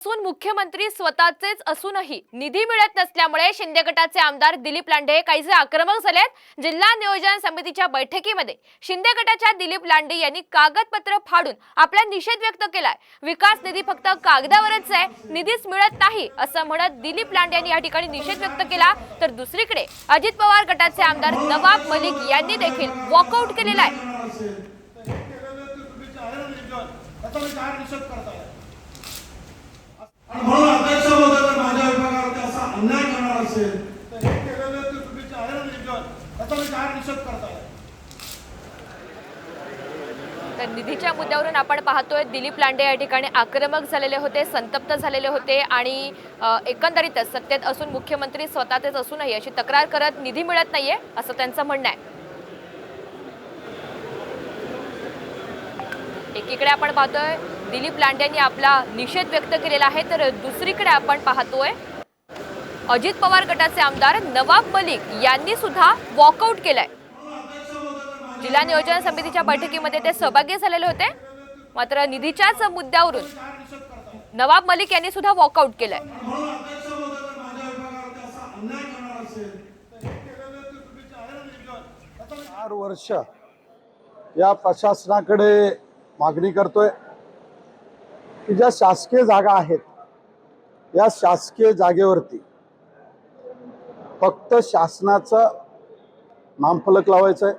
असून मुख्यमंत्री स्वतःचेच असूनही निधी मिळत नसल्यामुळे शिंदे गटाचे आमदार दिलीप लांडे हे काहीसे आक्रमक झालेत. जिल्हा नियोजन समितीच्या बैठकीमध्ये शिंदे गटाच्या दिलीप लांडे यांनी कागदपत्र फाडून आपला निषेध व्यक्त केलाय. विकास निधी फक्त कागदावरच आहे निधीच मिळत नाही असं म्हणत दिलीप लांडे यांनी या ठिकाणी निषेध व्यक्त केला. तर दुसरीकडे अजित पवार गटाचे आमदार नवाब मलिक यांनी देखील वॉकआउट केलेला आहे त्याचा मी काय निषेध करताय आणि म्हणून अध्यक्ष महोदय जर माझ्या विभागावरती असा अन्याय करणार असेल. तर हे केलेलं ते त्याचा मी निषेध निधीच्या मुद्द्यावरून आपण पाहतोय दिलीप लांडे या ठिकाणी आक्रमक झालेले होते संतप्त झालेले होते आणि एकंदरीतच सत्तेत असून मुख्यमंत्री स्वतःचेच असूनही अशी तक्रार करत निधी मिळत नाहीये असं त्यांचं म्हणणं आहे. एकीकडे आपण पाहतोय दिलीप लांडे यांनी आपला निषेध व्यक्त केलेला आहे तर दुसरीकडे आपण पाहतोय अजित पवार गटाचे आमदार नवाब मलिक यांनी सुद्धा वॉकआउट केलाय. जिल्हा नियोजन समितीच्या बैठकीमध्ये ते सहभागी झालेले होते. मात्र निधीच्याच मुद्द्यावरून नवाब मलिक यांनी सुद्धा वॉकआउट केलाय. आहे चार वर्ष या प्रशासनाकडे मागणी करतोय की ज्या शासकीय जागा आहेत या शासकीय जागेवरती फक्त शासनाचं नामफलक लावायचं आहे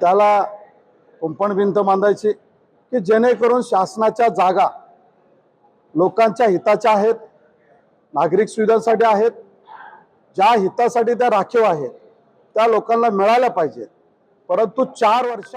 त्याला कुंपण भिंत बांधायची की जेणेकरून शासनाच्या जागा लोकांच्या हिताच्या आहेत नागरिक सुविधांसाठी आहेत ज्या हितासाठी त्या राखीव आहेत त्या लोकांना मिळाल्या पाहिजेत. परंतु चार वर्षा